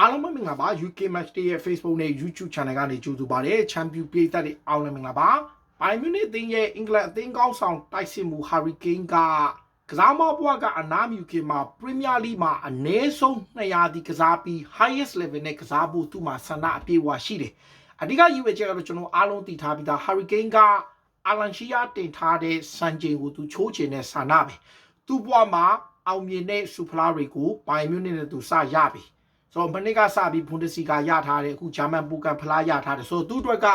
အားလုံးပဲမင်္ဂလာပါ UK Match Day ရဲ့ Facebook နဲ့ YouTube Channel ကနေကြိုဆိုပါရစေ။ Champion ပြည်သက်တွေအားလုံးမင်္ဂလာပါ။ Bayern Munich အသင်းရဲ့အင်္ဂလန်အသင်းကောင်းဆောင်တိုက်စစ်မှု Harry Kane ကကစားမဘွားကအနားမြူခင်မှာ Premier League မှာအနည်းဆုံး200ဒီကစားပြီး highest level နဲ့ကစားဖို့သူ့မှာဆန္ဒအပြည့်အဝရှိတယ်။အဓိကယူဝဲချက်ကတော့ကျွန်တော်အားလုံးသိထားပြီးသား Harry Kane ကအာလန်ရှီယာတင်ထားတဲ့စံချိန်ကိုသူချိုးချင်တဲ့ဆန္ဒပဲ။သူ့ဘွားမှာအောင်မြင်တဲ့စူဖလားတွေကိုဘိုင်မြူနစ်နဲ့သူစရပြီ။ ဆိုတော့မနစ်ကစပြီးဘွန်ဒစီကာရထားတယ်အခုဂျာမန်ပူကန်ဖလားရထားတယ်ဆိုတော့သူ့အတွက်က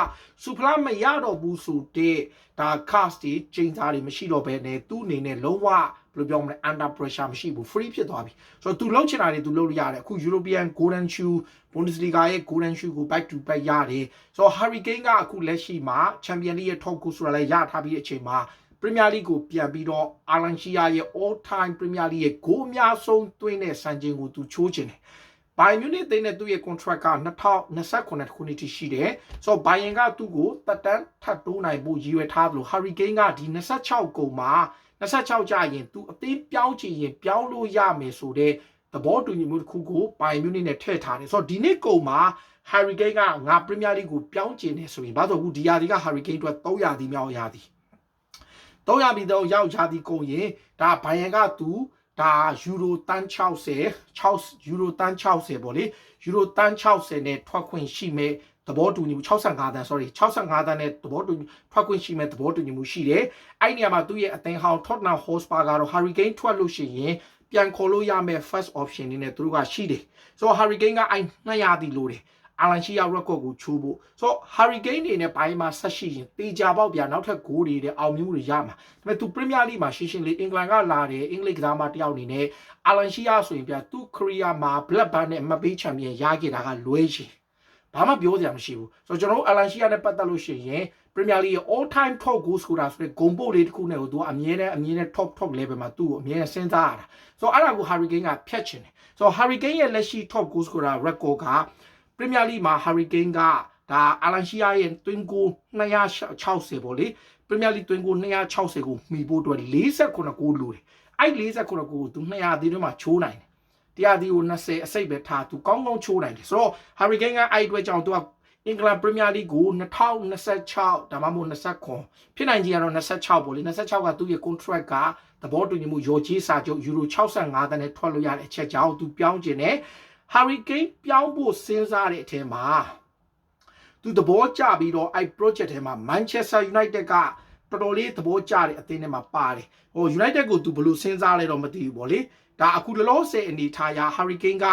စူဖလားမရတော့ဘူးဆိုတဲ့ဒါ cast တွေချိန်သားတွေမရှိတော့ဘဲနဲ့သူ့အနေနဲ့လုံးဝဘယ်လိုပြောမလဲ under pressure မရှိဘူး free ဖြစ်သွားပြီဆိုတော့သူလှုပ်ချင်တာတွေသူလှုပ်လို့ရတယ်အခု European Golden Shoe Bundesliga ရဲ့ Golden Shoe ကို back to back ရတယ်ဆိုတော့ Harry Kane ကအခုလက်ရှိမှာ Champions League ရဲ့ top goal ဆိုတာလည်းရထားပြီးတဲ့အချိန်မှာ Premier League ကိုပြန်ပြီးတော့ Alan Shearer ရဲ့ all time Premier League ရဲ့ဂိုးအများဆုံးသွင်းတဲ့စံချိန်ကိုသူချိုးချင်တယ် ဘိုင်မြူနစ်သိန်းနဲ့သူ့ရဲ့ contract က2029ခုနှစ်ထိရှိတယ်။ဆိုတော့ဘိုင်ယန်ကသူ့ကိုတက်တန်းထပ်တိုးနိုင်ဖို့ရည်ရွယ်ထားသလို Harry Kane ကဒီ26ကုန်မှာ26ကြာရင်သူအသင်းပြောင်းချင်ရင်ပြောင်းလို့ရမယ်ဆိုတဲ့သဘောတူညီမှုတစ်ခုကိုဘိုင်မြူနစ်နဲ့ထည့်ထားတယ်။ဆိုတော့ဒီနေ့ကုန်မှာ Harry Kane ကငါ Premier League ကိုပြောင်းချင်တယ်ဆိုရင်ဘာလို့အခုဒီယာဒီက Harry Kane အတွက်300ဒီမြောက်ရသည်300ပြီးတော့ရောက်ရသည်ကုန်ရင်ဒါဘိုင်ယန်ကသူ ဒါယူရိုတန်း60 6ယူရိုတန်း60ပေါ့လေယူရိုတန်း60နဲ့ထွက်ခွင့်ရှိမဲ့သဘောတူညီမှု65တန်း sorry 65တန်းနဲ့သဘောတူထွက်ခွင့်ရှိမဲ့သဘောတူညီမှုရှိတယ်အဲ့ဒီနေရာမှာသူ့ရဲ့အသင်းဟောင်း Tottenham Hotspur ကတော့ Harry Kane ထွက်လို့ရှိရင်ပြန်ခေါ်လို့ရမယ့် first option နေနဲ့သူတို့ကရှိတယ်ဆိုတော့ Harry Kane ကအဲ့200တီလို့တယ် အာလန်ရှီယာ record ကိုချိုးဖို့ဆိုတော့ Harry Kane နေနဲ့ဘိုင်းမှာဆက်ရှိရင်တေချာပေါက်ပြနောက်ထပ်ဂိုးတွေတဲ့အောင်မြင်မှုတွေရမှာဒါပေမဲ့သူ Premier League မှာရှင်းရှင်းလေးအင်္ဂလန်ကလာတယ်အင်္ဂလိပ်ကစားမတယောက်အနေနဲ့အာလန်ရှီယာဆိုရင်ပြသူ career မှာ Black Band နဲ့ MBA Champion ရခဲ့တာကလွဲရှင်ဘာမှပြောစရာမရှိဘူးဆိုတော့ကျွန်တော်တို့အာလန်ရှီယာနဲ့ပတ်သက်လို့ရှိရင် Premier League ရဲ့ all time top goal scorer ဆိုတဲ့ဂုံပို့လေးတစ်ခုနဲ့ကိုသူကအမြဲတမ်းအမြဲတမ်း top top level မှာသူ့ကိုအမြဲတမ်းစဉ်းစားရတာဆိုတော့အဲ့ဒါကို Harry Kane ကဖျက်ချင်တယ်ဆိုတော့ Harry Kane ရဲ့လက်ရှိ top goal scorer record က Premier League မှာ Harry Kane ကဒါအာလန်ရှီယာရဲ့တွင်းကို260ပေါ့လေ Premier League တွင်းကို260ကိုမှီဖို့အတွက်48ဂိုးလိုတယ်အဲ့48ဂိုးကိုသူ200ဒီတွင်းမှာချိုးနိုင်တယ်တရားဒီကို20အစိတ်ပဲထားသူကောင်းကောင်းချိုးနိုင်တယ်ဆိုတော့ Harry Kane ကအဲ့အတွက်ကြောင့်သူကအင်္ဂလန်ပရီးမီယာလိကို2026ဒါမှမဟုတ်29ဖြစ်နိုင်ကြီးကတော့26ပေါ့လေ26ကသူ့ရဲ့ contract ကသဘောတူညီမှုရော်ကြီးစာချုပ်ယူရို65တန်းနဲ့ထွက်လို့ရတဲ့အချက်ကြောင့်သူပြောင်းကျင်တယ် Harry Kane ပြောင်းဖို့စဉ်းစားတဲ့အထက်မှာသူသဘောကျပြီးတော့အဲ့ project ထဲမှာ Manchester United ကတော်တော်လေးသဘောကျတဲ့အသင်းထဲမှာပါတယ်ဟို United ကိုသူဘယ်လိုစဉ်းစားလဲတော့မသိဘူးဗောလေဒါအခုလောလောဆယ်အနေထားရ Harry Kane က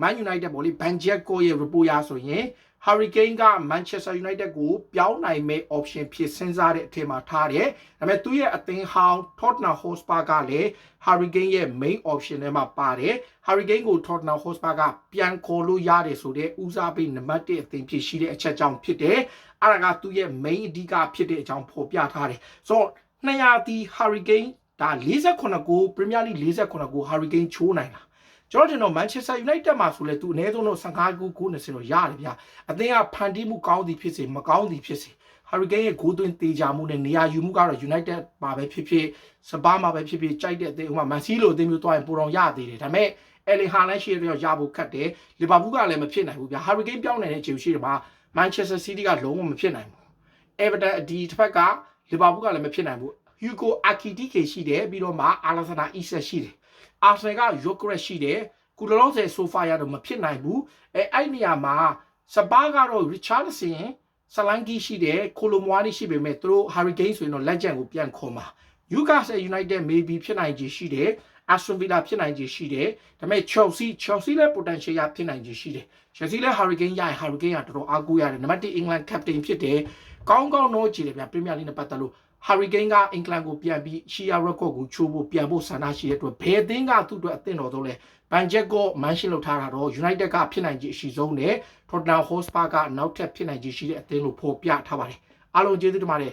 Man United ဗောလေ Van Jacko ရဲ့ report ရဆိုရင် Harry Kane က Manchester United ကိုပြောင်းနိုင်မဲ့ option ဖြစ်စဉ်းစားတဲ့အထက်မှာထားတယ်။ဒါပေမဲ့သူ့ရဲ့အသင်းဟောင်း Tottenham Hotspur ကလည်း Harry Kane ရဲ့ main option ထဲမှာပါတယ်။ Harry Kane ကို Tottenham Hotspur ကပြန်ခေါ်လို့ရတယ်ဆိုတဲ့ဦးစားပေးနံပါတ်1အသင်းဖြစ်ရှိတဲ့အချက်ကြောင့်ဖြစ်တယ်။အဲ့ဒါကသူ့ရဲ့ main အဓိကဖြစ်တဲ့အကြောင်းဖော်ပြထားတယ်။ဆိုတော့200တီ Harry Kane ဒါ48ကို Premier League 48ကို Harry Kane ချိုးနိုင်လား ကျွန်တော်တင်တော့ Manchester United မှာဆိုလဲသူအနည်းဆုံးတော့15ဂိုး9ဆင်တော့ရတယ်ဗျအသင်းကဖန်တီးမှုကောင်းသည်ဖြစ်စေမကောင်းသည်ဖြစ်စေ Harry Kane ရဲ့ဂိုးသွင်းတေချာမှုနဲ့နေရာယူမှုကတော့ United မှာပဲဖြစ်ဖြစ်စပါးမှာပဲဖြစ်ဖြစ်ကြိုက်တဲ့အသင်းဥပမာ Man City လိုအသင်းမျိုးတွားရင်ပိုတော့ရသေးတယ်ဒါပေမဲ့ Erling Haaland ရှိရရဖို့ခက်တယ်လီဗာပူးကလည်းမဖြစ်နိုင်ဘူးဗျ Harry Kane ပြောင်းနေတဲ့အခြေရှိတယ်မှာ Manchester City ကလုံးဝမဖြစ်နိုင်ဘူး Everton ဒီတစ်ဖက်ကလီဗာပူးကလည်းမဖြစ်နိုင်ဘူး Hugo Ekitike ရှိတယ်ပြီးတော့မှ Alexander Isak ရှိတယ် Arsenal က Gyökeres ရှိတယ်ကုလလုံးဆယ်ဆိုဖာရတော့မဖြစ်နိုင်ဘူးအဲအဲ့နေရာမှာစပါးကတော့ Richarlison ဆလိုင်းကီရှိတယ်ကိုလိုမွားနီရှိပေမဲ့သူတို့ Hurricane ဆိုရင်တော့ legend ကိုပြန်ခေါ်မှာ Newcastle United maybe ဖြစ်နိုင်ခြေရှိတယ် Aston Villa ဖြစ်နိုင်ခြေရှိတယ်ဒါပေမဲ့ Chelsea Chelsea လည်း potential ရဖြစ်နိုင်ခြေရှိတယ် Chelsea လည်း Hurricane ရရင် Hurricane ကတော်တော်အားကိုးရတယ်နံပါတ်1 England captain ဖြစ်တယ်ကောင်းကောင်းတော့ကြည့်တယ်ဗျ Premier League နဲ့ပတ်သက်လို့ Hurricane ကအင်္ဂလန်ကိုပြန်ပြီး Shia record ကိုချိုးဖို့ပြန်ဖို့ဆန္ဒရှိတဲ့အတွက်ဘယ်အသင်းကသူ့အတွက်အသင့်တော်တော့လဲဘန်ဂျက်ကိုမန်ရှင်းလောက်ထားတာတော့ United ကဖြစ်နိုင်ခြေအရှိဆုံးနဲ့ Tottenham Hotspur ကနောက်ထပ်ဖြစ်နိုင်ခြေရှိတဲ့အသင်းလို့ဖော်ပြထားပါတယ်အားလုံးကျေးဇူးတင်ပါတယ်